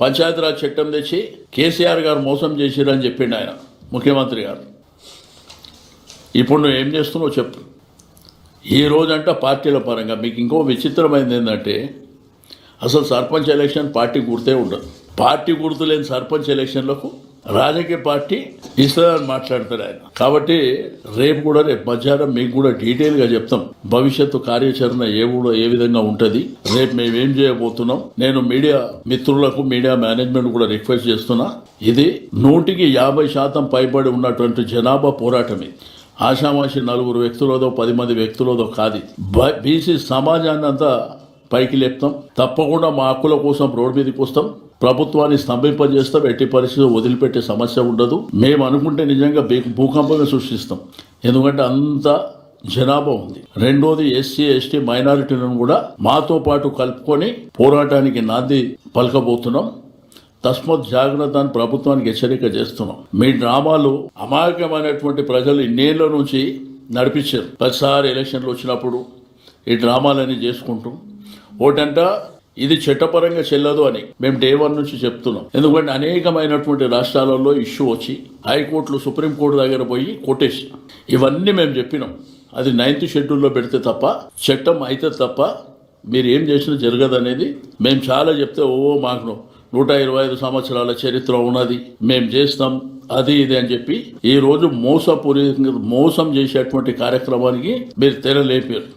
పంచాయతీరాజ్ చట్టం తెచ్చి కేసీఆర్ గారు మోసం చేసిరని చెప్పిండు ఆయన ముఖ్యమంత్రి గారు. ఇప్పుడు నువ్వు ఏం చేస్తున్నావు చెప్పు. ఈ రోజంట పార్టీల పరంగా మీకు ఇంకో విచిత్రమైనది ఏంటంటే అసలు సర్పంచ్ ఎలక్షన్ పార్టీ గుర్తే ఉండదు. పార్టీ గుర్తు లేని సర్పంచ్ ఎలక్షన్లకు రాజకీయ పార్టీ ఇస్రాయల్ మాట్లాడతారు ఆయన. కాబట్టి రేపు కూడా రేపు మధ్యాహ్నం మీకు కూడా డీటెయిల్గా చెప్తాం. భవిష్యత్తు కార్యాచరణ ఏ కూడా ఏ విధంగా ఉంటది. రేపు మేమేం చేయబోతున్నాం. నేను మీడియా మిత్రులకు మీడియా మేనేజ్మెంట్ కూడా రిక్వెస్ట్ చేస్తున్నా. ఇది నూటికి యాభై శాతం పైబడి ఉన్నటువంటి జనాభా పోరాటం ఇది ఆషామాషి నలుగురు వ్యక్తులదో పది మంది వ్యక్తులదో కాదు. బీసీ సమాజాన్ని అంతా పైకి లేపుతాం. తప్పకుండా మా హక్కుల కోసం రోడ్డు మీదకి వస్తాం. ప్రభుత్వాన్ని స్తంభింపజేస్తాం. ఎట్టి పరిస్థితి వదిలిపెట్టే సమస్య ఉండదు. మేము అనుకుంటే నిజంగా భూకంపమే సృష్టిస్తాం. ఎందుకంటే అంత జనాభా ఉంది. రెండోది ఎస్సీ ఎస్టీ మైనారిటీలను కూడా మాతో పాటు కలుపుకొని పోరాటానికి నాంది పలకబోతున్నాం. తస్మత్ జాగ్రత్త అని ప్రభుత్వానికి హెచ్చరిక చేస్తున్నాం. మీ డ్రామాలు అమాయకమైనటువంటి ప్రజలు ఇన్నేళ్ళ నుంచి నడిపించారు. ప్రతిసారి ఎలక్షన్లు వచ్చినప్పుడు ఈ డ్రామాలన్నీ చేసుకుంటూ ఒకటంట ఇది చట్టపరంగా చెల్లదు అని మేము డే వన్ నుంచి చెప్తున్నాం. ఎందుకంటే అనేకమైనటువంటి రాష్ట్రాలలో ఇష్యూ వచ్చి హైకోర్టులు సుప్రీంకోర్టు దగ్గర పోయి కొట్టేసి ఇవన్నీ మేము చెప్పినాం. అది నైన్త్ షెడ్యూల్లో పెడితే తప్ప చట్టం అయితే తప్ప మీరు ఏం చేసినా జరగదనేది మేము చాలా చెప్తే ఓ మాకు నూట ఇరవై ఐదు సంవత్సరాల చరిత్ర ఉన్నది మేము చేస్తాం అది ఇది అని చెప్పి ఈ రోజు మోసపూరి మోసం చేసేటువంటి కార్యక్రమానికి మీరు తెరలేపారు.